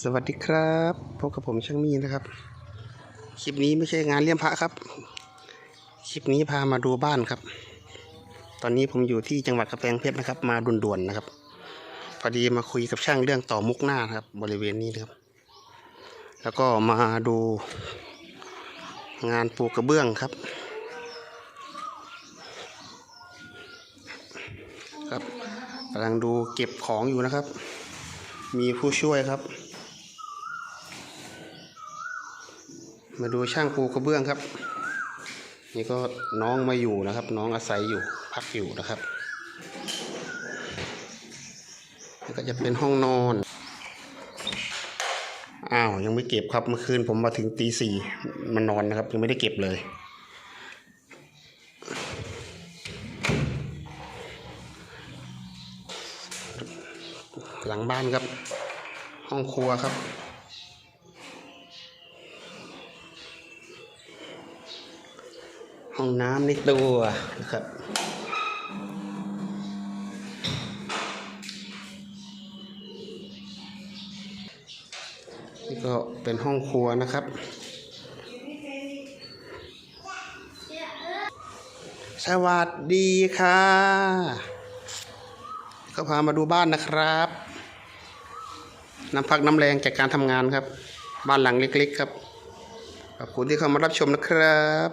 สวัสดีครับพบกับผมช่างมีนะครับ คลิปนี้ไม่ใช่งานเลี้ยมพระครับ คลิปนี้พามาดูบ้านครับ ตอนนี้ผมอยู่ที่จังหวัดกำแพงเพชรนะครับ มาด่วนๆนะครับ พอดีมาคุยกับช่างเรื่องต่อมุกหน้านะครับ บริเวณนี้นะครับ แล้วก็มาดูงานปูกระเบื้องครับ ครับกำลังดูเก็บของอยู่นะครับ มีผู้ช่วยครับ มาดูช่างปูกระเบื้องครับ นี่ก็น้องมาอยู่นะครับ น้องอาศัยอยู่พักอยู่นะครับนี่ก็จะเป็นห้องนอนอ้าวยังไม่เก็บครับเมื่อคืนผมมาถึงตีสี่มันนอนนะครับ ยังไม่ได้เก็บเลย หลังบ้านครับ ห้องครัวครับ ห้องน้ำในตัวนะครับนี่ก็เป็นห้องครัวนะครับ สวัสดีค่ะ ก็พามาดูบ้านนะครับ น้ำพักน้ำแรงจากการทำงานครับ บ้านหลังเล็กๆครับ ขอบคุณที่เข้ามารับชมนะครับ